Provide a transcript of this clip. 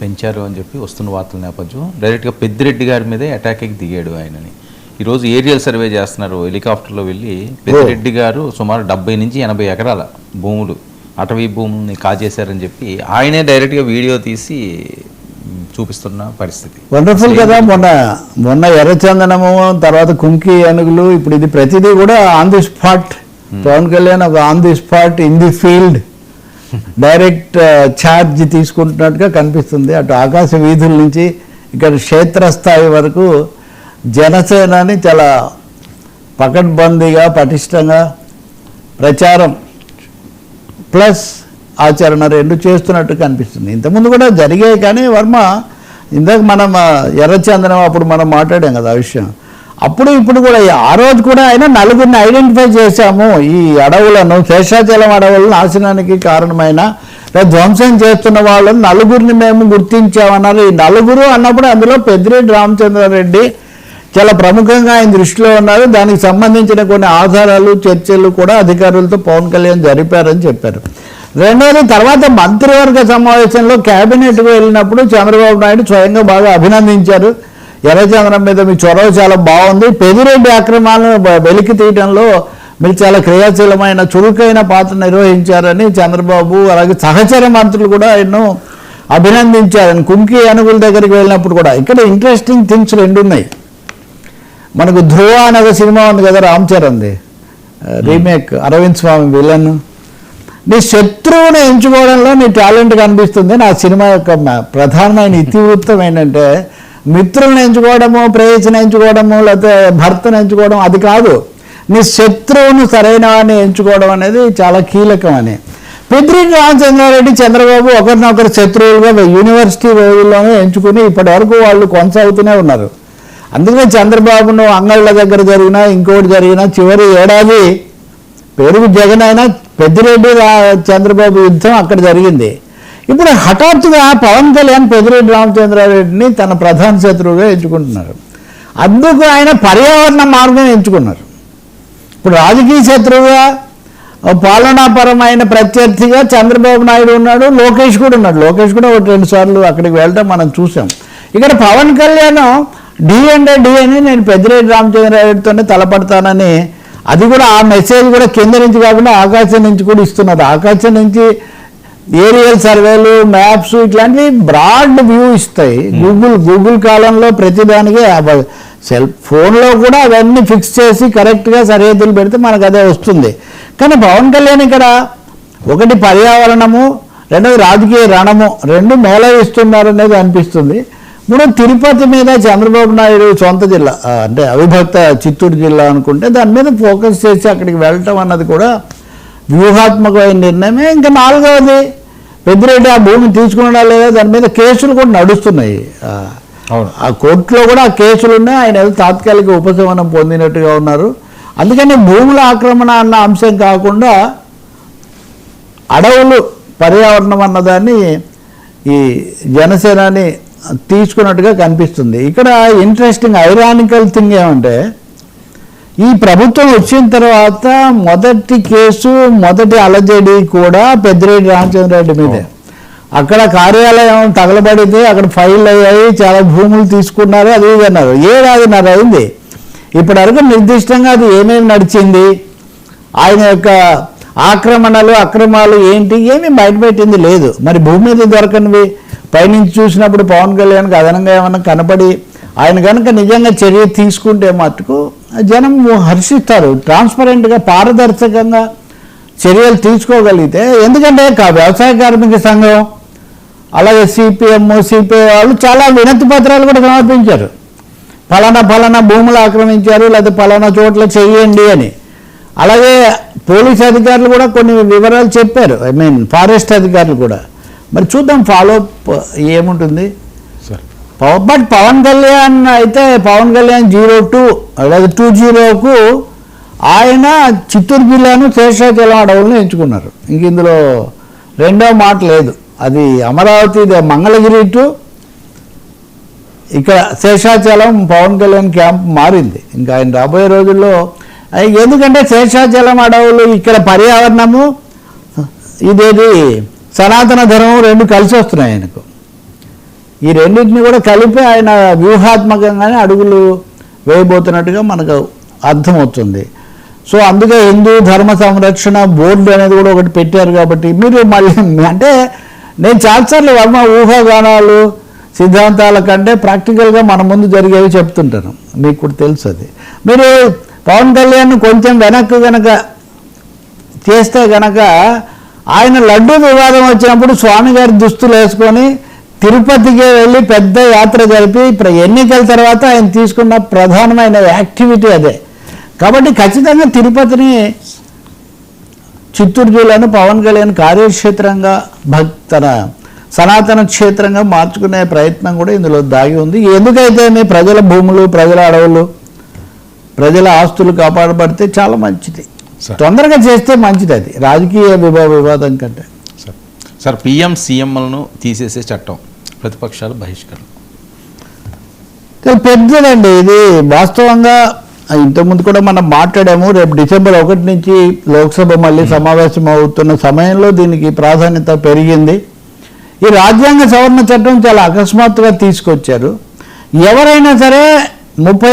పెంచారు అని చెప్పి వస్తున్న వార్తల నేపథ్యం. డైరెక్ట్గా పెద్దిరెడ్డి గారి మీదే అటాక్కి దిగాడు ఆయనని. ఈరోజు ఏరియల్ సర్వే చేస్తున్నారు హెలికాప్టర్లో వెళ్ళి పెద్దిరెడ్డి గారు సుమారు డెబ్బై నుంచి ఎనభై ఎకరాల భూములు అటవీ భూముల్ని కాజేశారని చెప్పి ఆయనే డైరెక్ట్గా వీడియో తీసి చూపిస్తున్న పరిస్థితి. వండర్ఫుల్ కదా మొన్న మొన్న ఎర్రచందనము తర్వాత కుంకి ఏనుగులు ఇప్పుడు ఇది ప్రతిదీ కూడా on the spot Pawan Kalyan ఒక on the spot in the field direct charge తీసుకుంటున్నట్టుగా కనిపిస్తుంది. అటు ఆకాశ వీధుల నుంచి ఇక్కడ క్షేత్రస్థాయి వరకు జనసేనని చాలా పకడ్బందీగా పటిష్టంగా ప్రచారం ప్లస్ ఆచరణ రెండు చేస్తున్నట్టు కనిపిస్తుంది. ఇంతకుముందు కూడా జరిగాయి కానీ వర్మ ఇందాక మనం ఎర్రచందనం అప్పుడు మనం మాట్లాడాం కదా ఆ విషయం. అప్పుడు ఇప్పుడు కూడా ఆ రోజు కూడా ఆయన నలుగురిని ఐడెంటిఫై చేశాము. ఈ అడవులను శేషాచలం అడవుల నాశనానికి కారణమైన ధ్వంసం చేస్తున్న వాళ్ళని నలుగురిని మేము గుర్తించామన్నారు. ఈ నలుగురు అన్నప్పుడు అందులో పెద్దిరెడ్డి రామచంద్రారెడ్డి చాలా ప్రముఖంగా ఆయన దృష్టిలో ఉన్నారు. దానికి సంబంధించిన కొన్ని ఆధారాలు చర్చలు కూడా అధికారులతో పవన్ కళ్యాణ్ జరిపారని చెప్పారు. రెండోది తర్వాత మంత్రివర్గ సమావేశంలో కేబినెట్కు వెళ్ళినప్పుడు చంద్రబాబు నాయుడు స్వయంగా బాగా అభినందించారు. ఎర్రచంద్రం మీద మీ చొరవ చాలా బాగుంది. పెదిరెడ్డి అక్రమాలను వెలికి తీయడంలో మీరు చాలా క్రియాశీలమైన చురుకైన పాత్ర నిర్వహించారని చంద్రబాబు అలాగే సహచర మంత్రులు కూడా ఎన్నో అభినందించారని కుంకి అనుగుల దగ్గరికి వెళ్ళినప్పుడు కూడా. ఇక్కడ ఇంట్రెస్టింగ్ థింగ్స్ రెండు ఉన్నాయి మనకు ధ్రువ అనే ఒక సినిమా ఉంది కదా రామ్ చరణ్ది రీమేక్ అరవింద్ స్వామి విలన్ నీ శత్రువుని ఎంచుకోవడంలో నీ టాలెంట్ కనిపిస్తుంది. నా సినిమా యొక్క ప్రధానమైన ఇతివృత్తం ఏంటంటే మిత్రులను ఎంచుకోవడము ప్రేయసిని ఎంచుకోవడము లేకపోతే భర్తను ఎంచుకోవడం అది కాదు. నీ శత్రువును సరైన వాడిని ఎంచుకోవడం అనేది చాలా కీలకం అని. పెద్దిరెడ్డి రామచంద్రారెడ్డి చంద్రబాబు ఒకరినొకరు శత్రువులుగా యూనివర్సిటీ రోజుల్లోనే ఎంచుకుని ఇప్పటి వరకు వాళ్ళు కొనసాగుతూనే ఉన్నారు. అందుకనే చంద్రబాబును అంగళ్ళ దగ్గర జరిగినా ఇంకోటి జరిగినా చివరి ఏడాది పెరుగు జగన్ అయినా పెద్దిరెడ్డి చంద్రబాబు యుద్ధం అక్కడ జరిగింది. ఇప్పుడు హఠాత్తుగా పవన్ కళ్యాణ్ పెదిరెడ్డి రామచంద్రారెడ్డిని తన ప్రధాన శత్రువుగా ఎంచుకుంటున్నారు. అందుకు ఆయన పర్యావరణ మార్గం ఎంచుకున్నారు. ఇప్పుడు రాజకీయ శత్రువుగా పాలనాపరమైన ప్రత్యర్థిగా చంద్రబాబు నాయుడు ఉన్నాడు లోకేష్ కూడా ఉన్నాడు. లోకేష్ కూడా ఒకటి రెండు సార్లు అక్కడికి వెళ్ళటం మనం చూసాం. ఇక్కడ పవన్ కళ్యాణ్ డి అంటే డి అని నేను పెద్దిరెడ్డి రామచంద్రారెడ్డితోనే తలపడతానని అది కూడా ఆ మెసేజ్ కూడా కింద నుంచి కాకుండా ఆకాశం నుంచి కూడా ఇస్తున్నారు ఆకాశం నుంచి ఏరియల్ సర్వేలు మ్యాప్స్ ఇట్లాంటివి బ్రాడ్ వ్యూ ఇస్తాయి. గూగుల్ గూగుల్ కాలంలో ప్రతిదానికి సెల్ ఫోన్లో కూడా అవన్నీ ఫిక్స్ చేసి కరెక్ట్గా సరిహద్దులు పెడితే మనకు అదే వస్తుంది. కానీ పవన్ కళ్యాణ్ ఇక్కడ ఒకటి పర్యావరణము రెండోది రాజకీయ రణము రెండు మేళవిస్తున్నారు అనేది అనిపిస్తుంది. మూడో తిరుపతి మీద చంద్రబాబు నాయుడు సొంత జిల్లా అంటే అవిభక్త చిత్తూరు జిల్లా అనుకుంటే దాని మీద ఫోకస్ చేసి అక్కడికి వెళ్ళటం అన్నది కూడా వ్యూహాత్మకమైన నిర్ణయమే ఇంకా నాలుగవది. పెద్దిరెడ్డి ఆ భూమి తీసుకున్నాడా లేదా దాని మీద కేసులు కూడా నడుస్తున్నాయి. ఆ కోర్టులో కూడా ఆ కేసులు ఉన్నాయి. ఆయన ఏదో తాత్కాలిక ఉపశమనం పొందినట్టుగా ఉన్నారు. అందుకని భూముల ఆక్రమణ అన్న అంశం కాకుండా అడవులు పర్యావరణం అన్నదాన్ని ఈ జనసేనాని తీసుకున్నట్టుగా కనిపిస్తుంది. ఇక్కడ ఇంట్రెస్టింగ్ ఐరానికల్ థింగ్ ఏమంటే ఈ ప్రభుత్వం వచ్చిన తర్వాత మొదటి కేసు మొదటి అలజడి కూడా పెద్దిరెడ్డి రామచంద్రరెడ్డి మీదే. అక్కడ కార్యాలయం తగలబడింది అక్కడ ఫైల్ అయ్యాయి చాలా భూములు తీసుకున్నారు అది ఇది అన్నారు. ఏడాదిన్నర అయింది. ఇప్పటి వరకు నిర్దిష్టంగా అది ఏమేమి నడిచింది ఆయన యొక్క ఆక్రమణలు అక్రమాలు ఏంటి ఏమీ బయటపెట్టింది లేదు. మరి భూమి మీద దొరకనివి. పైనుంచి చూసినప్పుడు పవన్ కళ్యాణ్కి అదనంగా ఏమైనా కనపడి ఆయన కనుక నిజంగా చర్య తీసుకుంటే మటుకు జనం హర్షిస్తారు. ట్రాన్స్పరెంట్గా పారదర్శకంగా చర్యలు తీసుకోగలిగితే ఎందుకంటే కా- వ్యవసాయ కార్మిక సంఘం అలాగే సిపిఎం సిపిఐ వాళ్ళు చాలా వినతి పత్రాలు కూడా సమర్పించారు. ఫలానా ఫలానా భూములు ఆక్రమించారు లేదా ఫలానా చోట్ల చెయ్యండి అని. అలాగే పోలీస్ అధికారులు కూడా కొన్ని వివరాలు చెప్పారు. ఐ మీన్ ఫారెస్ట్ అధికారులు కూడా. మరి చూద్దాం ఫాలో ఏముంటుంది? సార్ బట్ పవన్ కళ్యాణ్ అయితే పవన్ కళ్యాణ్ జీరో టూ లేదా టూ జీరోకు ఆయన చిత్తూరు జిల్లాను శేషాచలం అడవులను ఎంచుకున్నారు. ఇంక ఇందులో రెండో మాట లేదు. అది అమరావతి మంగళగిరి టు ఇక్కడ శేషాచలం పవన్ కళ్యాణ్ క్యాంప్ మారింది. ఇంకా ఆయన రాబోయే రోజుల్లో ఎందుకంటే శేషాచలం అడవులు ఇక్కడ పర్యావరణము ఇదేది సనాతన ధర్మం రెండు కలిసి వస్తున్నాయి ఆయనకు. ఈ రెండింటిని కూడా కలిపి ఆయన వ్యూహాత్మకంగానే అడుగులు వేయబోతున్నట్టుగా మనకు అర్థమవుతుంది. సో అందుకే హిందూ ధర్మ సంరక్షణ బోర్డు అనేది కూడా ఒకటి పెట్టారు కాబట్టి మీరు మళ్ళీ అంటే నేను చాలాసార్లు వర్మ ఊహాగానాలు సిద్ధాంతాల కంటే ప్రాక్టికల్గా మన ముందు జరిగేవి చెప్తుంటాను. మీకు కూడా తెలుసు అది. మీరు పవన్ కళ్యాణ్ కొంచెం వెనక్కి గనక చేస్తే గనక ఆయన లడ్డూ వివాదం వచ్చినప్పుడు స్వామి గారి దుస్తులు వేసుకొని తిరుపతికి వెళ్ళి పెద్ద యాత్ర జరిపి ఎన్నికల తర్వాత ఆయన తీసుకున్న ప్రధానమైన యాక్టివిటీ అదే. కాబట్టి ఖచ్చితంగా తిరుపతిని చిత్తూరు జిల్లాను పవన్ కళ్యాణ్ కార్యక్షేత్రంగా భక్తన సనాతన క్షేత్రంగా మార్చుకునే ప్రయత్నం కూడా ఇందులో దాగి ఉంది. ఎందుకైతే మీ ప్రజల భూములు ప్రజల అడవులు ప్రజల ఆస్తులు కాపాడబడితే చాలా మంచిది. తొందరగా చేస్తే మంచిది అది. రాజకీయ విభా వివాదం కంటే. సార్. సార్ పిఎం సీఎంలను తీసేసే చట్టం. ప్రతిపక్షాలు బహిష్కరణ. పెద్దదండి ఇది వాస్తవంగా ఇంతకుముందు కూడా మనం మాట్లాడాము రేపు డిసెంబర్ ఒకటి నుంచి లోక్సభ మళ్ళీ సమావేశం అవుతున్న సమయంలో దీనికి ప్రాధాన్యత పెరిగింది. ఈ రాజ్యాంగ సవరణ చట్టం చాలా అకస్మాత్తుగా తీసుకొచ్చారు. ఎవరైనా సరే ముప్పై